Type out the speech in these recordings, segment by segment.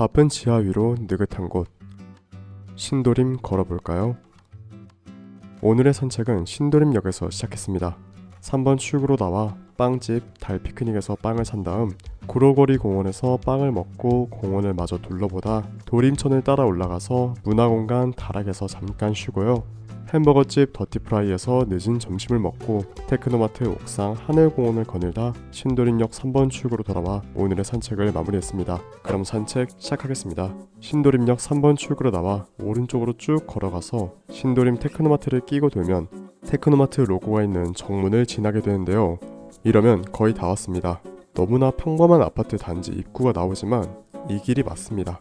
바쁜 지하 위로 느긋한 곳. 신도림 걸어볼까요? 오늘의 산책은 신도림역에서 시작했습니다. 3번 출구로 나와 빵집 달 피크닉에서 빵을 산 다음 구로거리 공원에서 빵을 먹고 공원을 마저 둘러보다 도림천을 따라 올라가서 문화공간 다락에서 잠깐 쉬고요. 햄버거집 더티프라이에서 늦은 점심을 먹고 테크노마트 옥상 하늘공원을 거닐다 신도림역 3번 출구로 돌아와 오늘의 산책을 마무리했습니다. 그럼 산책 시작하겠습니다. 신도림역 3번 출구로 나와 오른쪽으로 쭉 걸어가서 신도림 테크노마트를 끼고 돌면 테크노마트 로고가 있는 정문을 지나게 되는데요. 이러면 거의 다 왔습니다. 너무나 평범한 아파트 단지 입구가 나오지만 이 길이 맞습니다.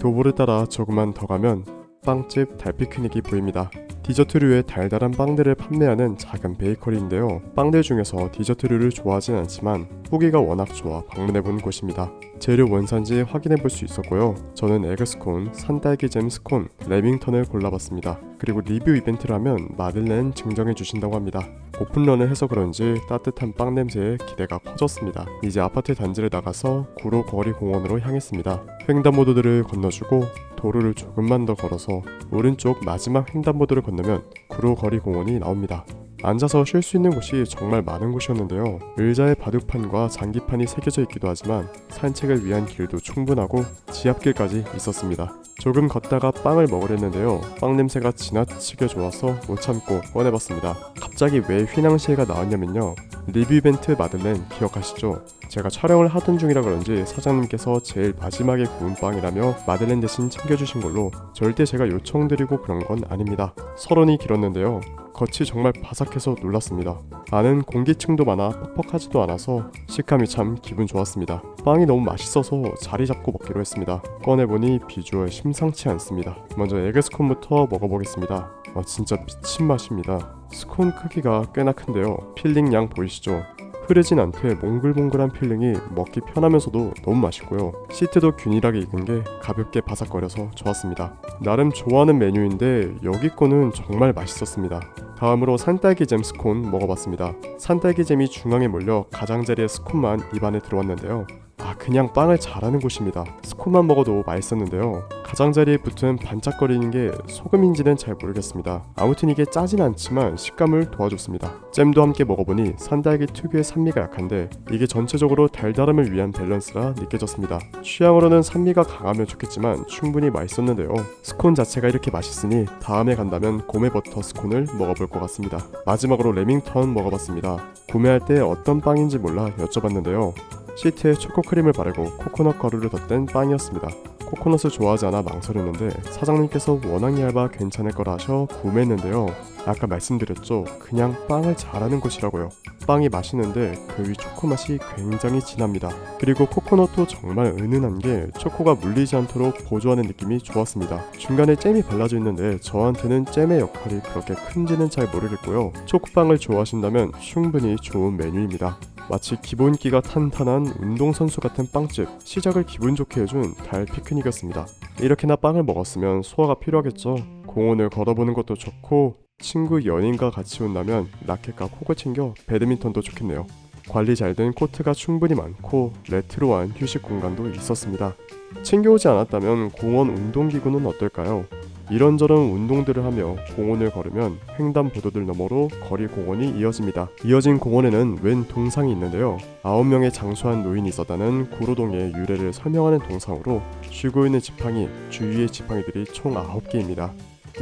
도보를 따라 조금만 더 가면 빵집 달피크닉이 보입니다. 디저트류의 달달한 빵들을 판매하는 작은 베이커리인데요. 빵들 중에서 디저트류를 좋아하진 않지만 후기가 워낙 좋아 방문해본 곳입니다. 재료 원산지 확인해볼 수 있었고요. 저는 에그스콘, 산딸기 잼 스콘, 레밍턴을 골라봤습니다. 그리고 리뷰 이벤트를 하면 마들렌 증정해 주신다고 합니다. 오픈런을 해서 그런지 따뜻한 빵 냄새에 기대가 커졌습니다. 이제 아파트 단지를 나가서 구로 거리 공원으로 향했습니다. 횡단보도들을 건너주고 도로를 조금만 더 걸어서 오른쪽 마지막 횡단보도를 건너면 구로 거리 공원이 나옵니다. 앉아서 쉴 수 있는 곳이 정말 많은 곳이었는데요. 의자에 바둑판과 장기판이 새겨져 있기도 하지만 산책을 위한 길도 충분하고 지압길까지 있었습니다. 조금 걷다가 빵을 먹으려는데요. 빵 냄새가 지나치게 좋아서 못 참고 꺼내봤습니다. 갑자기 왜 휘낭시에가 나왔냐면요. 리뷰 이벤트 마들렌 기억하시죠? 제가 촬영을 하던 중이라 그런지 사장님께서 제일 마지막에 구운 빵이라며 마들렌 대신 챙겨주신 걸로 절대 제가 요청드리고 그런 건 아닙니다. 서론이 길었는데요. 겉이 정말 바삭해서 놀랐습니다. 안은 공기층도 많아 퍽퍽하지도 않아서 식감이 참 기분 좋았습니다. 빵이 너무 맛있어서 자리 잡고 먹기로 했습니다. 꺼내보니 비주얼 심상치 않습니다. 먼저 에그 스콘부터 먹어보겠습니다. 아 진짜 미친 맛입니다. 스콘 크기가 꽤나 큰데요. 필링 양 보이시죠? 흐르진 않되 몽글몽글한 필링이 먹기 편하면서도 너무 맛있고요. 시트도 균일하게 익은 게 가볍게 바삭거려서 좋았습니다. 나름 좋아하는 메뉴인데 여기 거는 정말 맛있었습니다. 다음으로 산딸기 잼 스콘 먹어봤습니다. 산딸기 잼이 중앙에 몰려 가장자리의 스콘만 입안에 들어왔는데요. 아 그냥 빵을 잘하는 곳입니다. 스콘만 먹어도 맛있었는데요. 가장자리에 붙은 반짝거리는 게 소금인지는 잘 모르겠습니다. 아무튼 이게 짜진 않지만 식감을 도와줬습니다. 잼도 함께 먹어보니 산딸기 특유의 산미가 약한데 이게 전체적으로 달달함을 위한 밸런스라 느껴졌습니다. 취향으로는 산미가 강하면 좋겠지만 충분히 맛있었는데요. 스콘 자체가 이렇게 맛있으니 다음에 간다면 고메 버터 스콘을 먹어볼 것 같습니다. 마지막으로 레밍턴 먹어봤습니다. 구매할 때 어떤 빵인지 몰라 여쭤봤는데요. 시트에 초코 크림을 바르고 코코넛 가루를 덧댄 빵이었습니다. 코코넛을 좋아하지 않아 망설였는데 사장님께서 워낙 얇아 괜찮을 거라 하셔 구매했는데요. 아까 말씀드렸죠. 그냥 빵을 잘하는 곳이라고요. 빵이 맛있는데 그 위 초코 맛이 굉장히 진합니다. 그리고 코코넛도 정말 은은한 게 초코가 물리지 않도록 보조하는 느낌이 좋았습니다. 중간에 잼이 발라져 있는데 저한테는 잼의 역할이 그렇게 큰지는 잘 모르겠고요. 초코빵을 좋아하신다면 충분히 좋은 메뉴입니다. 마치 기본기가 탄탄한 운동선수 같은 빵집. 시작을 기분 좋게 해준 달 피크닉이었습니다. 이렇게나 빵을 먹었으면 소화가 필요하겠죠. 공원을 걸어보는 것도 좋고 친구 연인과 같이 온다면 라켓과 콕을 챙겨 배드민턴도 좋겠네요. 관리 잘 된 코트가 충분히 많고 레트로한 휴식 공간도 있었습니다. 챙겨오지 않았다면 공원 운동기구는 어떨까요? 이런저런 운동들을 하며 공원을 걸으면 횡단보도들 너머로 거리 공원이 이어집니다. 이어진 공원에는 웬 동상이 있는데요. 9명의 장수한 노인이 있었다는 구로동의 유래를 설명하는 동상으로 쉬고 있는 지팡이, 주위의 지팡이들이 총 9개입니다.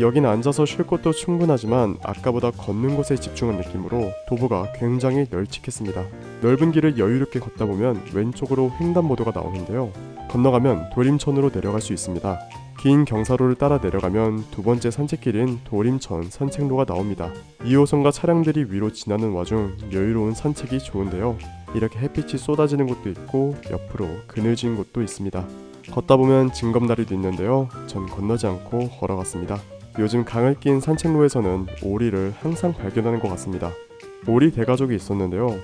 여기는 앉아서 쉴 곳도 충분하지만 아까보다 걷는 곳에 집중한 느낌으로 도보가 굉장히 널찍했습니다. 넓은 길을 여유롭게 걷다 보면 왼쪽으로 횡단보도가 나오는데요. 건너가면 도림천으로 내려갈 수 있습니다. 긴 경사로를 따라 내려가면 두 번째 산책길인 도림천 산책로가 나옵니다. 2호선과 차량들이 위로 지나는 와중 여유로운 산책이 좋은데요. 이렇게 햇빛이 쏟아지는 곳도 있고 옆으로 그늘진 곳도 있습니다. 걷다 보면 징검다리도 있는데요. 전 건너지 않고 걸어갔습니다. 요즘 강을 낀 산책로에서는 오리를 항상 발견하는 것 같습니다. 오리 대가족이 있었는데요.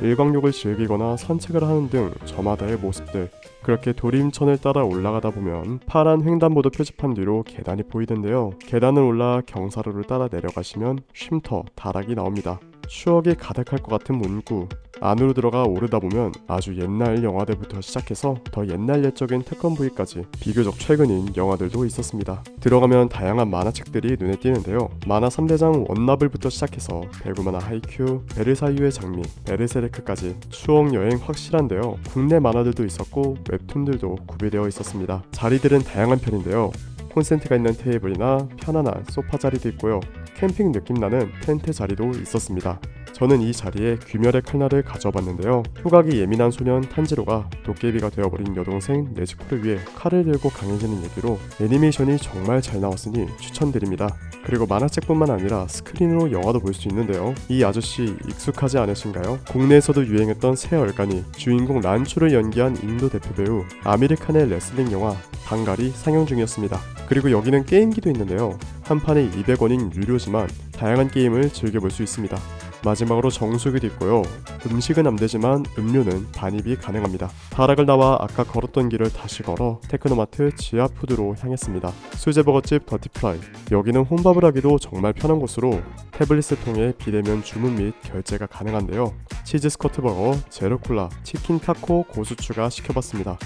일광욕을 즐기거나 산책을 하는 등 저마다의 모습들 그렇게 도림천을 따라 올라가다 보면 파란 횡단보도 표지판 뒤로 계단이 보이던데요. 계단을 올라 경사로를 따라 내려가시면 쉼터, 다락이 나옵니다. 추억이 가득할 것 같은 문구. 안으로 들어가 오르다 보면 아주 옛날 영화들부터 시작해서 더 옛날 옛적인 태권브이까지 비교적 최근인 영화들도 있었습니다. 들어가면 다양한 만화책들이 눈에 띄는데요. 만화 3대장 원나블부터 시작해서 배구만화 하이큐, 베르사유의 장미, 베르세르크까지 추억 여행 확실한데요. 국내 만화들도 있었고 웹툰들도 구비되어 있었습니다. 자리들은 다양한 편인데요. 콘센트가 있는 테이블이나 편안한 소파 자리도 있고요. 캠핑 느낌 나는 텐트 자리도 있었습니다. 저는 이 자리에 귀멸의 칼날을 가져봤는데요. 후각이 예민한 소년 탄지로가 도깨비가 되어버린 여동생 네즈코를 위해 칼을 들고 강해지는 얘기로 애니메이션이 정말 잘 나왔으니 추천드립니다. 그리고 만화책뿐만 아니라 스크린으로 영화도 볼 수 있는데요. 이 아저씨 익숙하지 않으신가요? 국내에서도 유행했던 새 얼간이 주인공 란추를 연기한 인도 대표 배우 아미르칸의 레슬링 영화 방갈이 상영 중이었습니다. 그리고 여기는 게임기도 있는데요. 한 판에 200원인 유료지만 다양한 게임을 즐겨볼 수 있습니다. 마지막으로 정수기도 있고요. 음식은 안 되지만 음료는 반입이 가능합니다. 다락을 나와 아까 걸었던 길을 다시 걸어 테크노마트 지하푸드로 향했습니다. 수제버거집 더티프라이 여기는 혼밥을 하기도 정말 편한 곳으로 태블릿을 통해 비대면 주문 및 결제가 가능한데요. 치즈 스커트 버거, 제로 콜라, 치킨 타코 고수 추가 시켜봤습니다.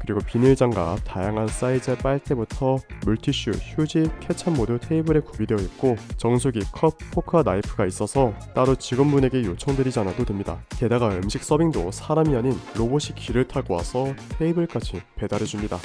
그리고 비닐 장갑, 다양한 사이즈의 빨대부터 물티슈, 휴지, 케찹 모두 테이블에 구비되어 있고 정수기, 컵, 포크와 나이프가 있어서 따로 직원분에게 요청드리지 않아도 됩니다. 게다가 음식 서빙도 사람이 아닌 로봇이 길을 타고 와서 테이블까지 배달해 줍니다.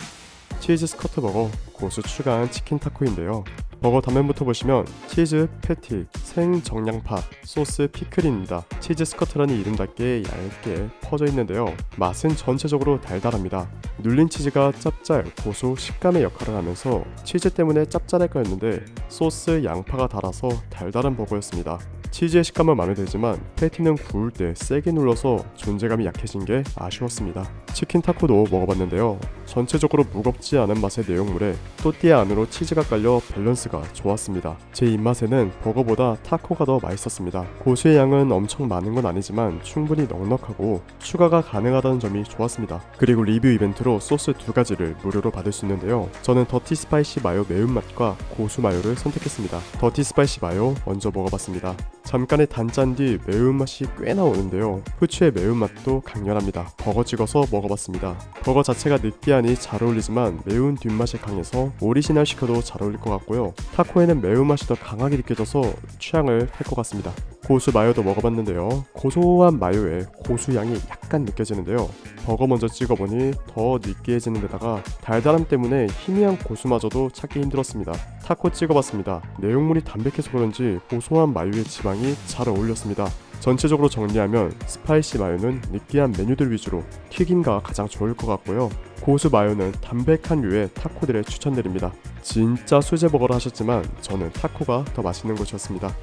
치즈 스커트 버거, 고수 추가한 치킨 타코인데요. 버거 단면부터 보시면 치즈, 패티, 생 정량파, 소스, 피클입니다. 치즈 스커트라는 이름답게 얇게 퍼져 있는데요. 맛은 전체적으로 달달합니다. 눌린 치즈가 짭짤, 고소, 식감의 역할을 하면서 치즈 때문에 짭짤할 거였는데 소스, 양파가 달아서 달달한 버거였습니다. 치즈의 식감은 마음에 들지만 패티는 구울 때 세게 눌러서 존재감이 약해진 게 아쉬웠습니다. 치킨 타코도 먹어봤는데요. 전체적으로 무겁지 않은 맛의 내용물에 또띠아 안으로 치즈가 깔려 밸런스가 좋았습니다. 제 입맛에는 버거보다 타코가 더 맛있었습니다. 고수의 양은 엄청 많은 건 아니지만 충분히 넉넉하고 추가가 가능하다는 점이 좋았습니다. 그리고 리뷰 이벤트로 소스 두 가지를 무료로 받을 수 있는데요. 저는 더티 스파이시 마요 매운맛과 고수 마요를 선택했습니다. 더티 스파이시 마요 먼저 먹어봤습니다. 잠깐의 단짠 뒤 매운맛이 꽤 나오는데요. 후추의 매운맛도 강렬합니다. 버거 찍어서 먹어봤습니다. 버거 자체가 느끼하니 잘 어울리지만 매운 뒷맛이 강해서 오리지널 시켜도 잘 어울릴 것 같고요. 타코에는 매운맛이 더 강하게 느껴져서 취향을 탈 것 같습니다. 고수 마요도 먹어봤는데요. 고소한 마요에 고수 향이 약간 느껴지는데요. 버거 먼저 찍어보니 더 느끼해지는 데다가 달달함 때문에 희미한 고수마저도 찾기 힘들었습니다. 타코 찍어봤습니다. 내용물이 담백해서 그런지 고소한 마요의 지방이 잘 어울렸습니다. 전체적으로 정리하면 스파이시 마요는 느끼한 메뉴들 위주로 튀김가 가장 좋을 것 같고요. 고수 마요는 담백한 류의 타코들에 추천드립니다. 진짜 수제버거를 하셨지만 저는 타코가 더 맛있는 곳이었습니다.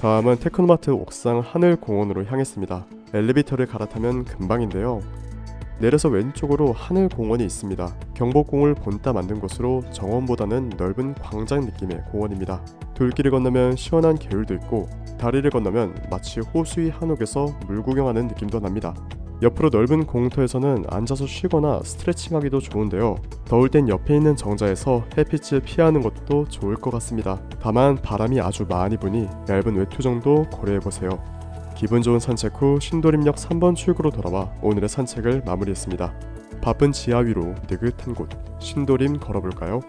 다음은 테크노마트 옥상 하늘공원으로 향했습니다. 엘리베이터를 갈아타면 금방인데요. 내려서 왼쪽으로 하늘공원이 있습니다. 경복궁을 본따 만든 곳으로 정원보다는 넓은 광장 느낌의 공원입니다. 돌길을 건너면 시원한 개울도 있고 다리를 건너면 마치 호수의 한옥에서 물 구경하는 느낌도 납니다. 옆으로 넓은 공터에서는 앉아서 쉬거나 스트레칭하기도 좋은데요. 더울 땐 옆에 있는 정자에서 햇빛을 피하는 것도 좋을 것 같습니다. 다만 바람이 아주 많이 부니 얇은 외투 정도 고려해보세요. 기분 좋은 산책 후 신도림역 3번 출구로 돌아와 오늘의 산책을 마무리했습니다. 바쁜 지하 위로 느긋한 곳 신도림 걸어볼까요?